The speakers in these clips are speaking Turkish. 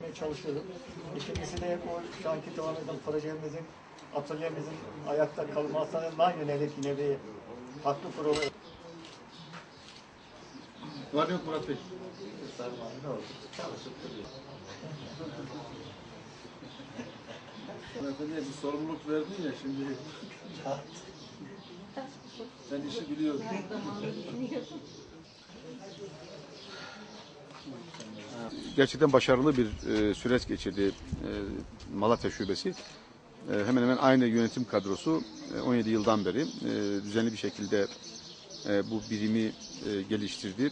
yapmaya çalışıyorum. İkincisi de o şu anki devam eden projemizin, atölyemizin ayakta kalmasına yönelik yine bir farklı prova Var yok Murat Bey. Efendiye bir sorumluluk verdin ya şimdi. Sen işi biliyorsun. Gerçekten başarılı bir e, süreç geçirdi e, Malatya Şubesi. E, hemen hemen aynı yönetim kadrosu e, 17 yıldan beri e, düzenli bir şekilde e, bu birimi e, geliştirdi.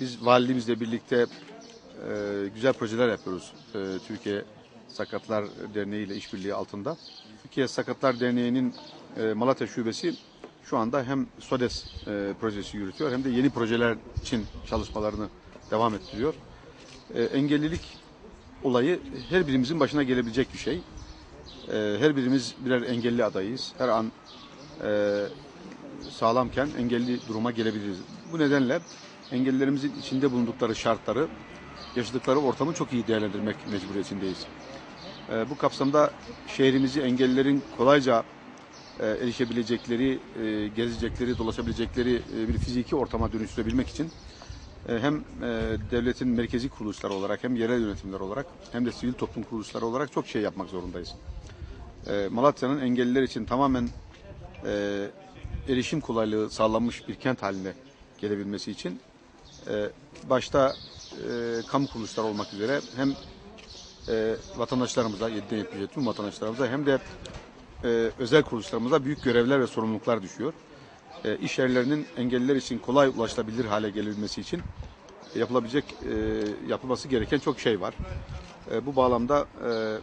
Biz valiliğimizle birlikte e, güzel projeler yapıyoruz. E, Türkiye Sakatlar Derneği ile işbirliği altında. Türkiye Sakatlar Derneği'nin e, Malatya Şubesi şu anda hem SODES e, projesi yürütüyor hem de yeni projeler için çalışmalarını devam ettiriyor. E, engellilik olayı her birimizin başına gelebilecek bir şey. E, her birimiz birer engelli adayız. Her an e, sağlamken engelli duruma gelebiliriz. Bu nedenle engellilerimizin içinde bulundukları şartları, yaşadıkları ortamı çok iyi değerlendirmek mecburiyetindeyiz. Ee, bu kapsamda şehrimizi engellilerin kolayca e, erişebilecekleri, e, gezecekleri, dolaşabilecekleri e, bir fiziki ortama dönüştürebilmek için e, hem e, devletin merkezi kuruluşları olarak hem yerel yönetimler olarak hem de sivil toplum kuruluşları olarak çok şey yapmak zorundayız. E, Malatya'nın engelliler için tamamen e, erişim kolaylığı sağlanmış bir kent haline gelebilmesi için e, başta e, kamu kuruluşları olmak üzere hem e, vatandaşlarımıza, 7'den 70'e tüm vatandaşlarımıza hem de e, özel kuruluşlarımıza büyük görevler ve sorumluluklar düşüyor. E, iş yerlerinin engelliler için kolay ulaşılabilir hale gelebilmesi için yapılabilecek, e, yapılması gereken çok şey var. E, bu bağlamda e,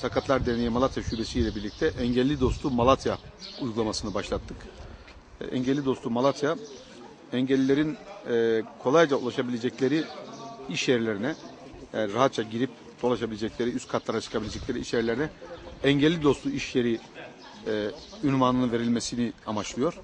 Sakatlar Derneği Malatya Şubesi ile birlikte Engelli Dostu Malatya uygulamasını başlattık. E, Engelli Dostu Malatya, engellilerin e, kolayca ulaşabilecekleri iş yerlerine, yani rahatça girip dolaşabilecekleri, üst katlara çıkabilecekleri iş yerlerine engelli dostu iş yeri e, ünvanının verilmesini amaçlıyor.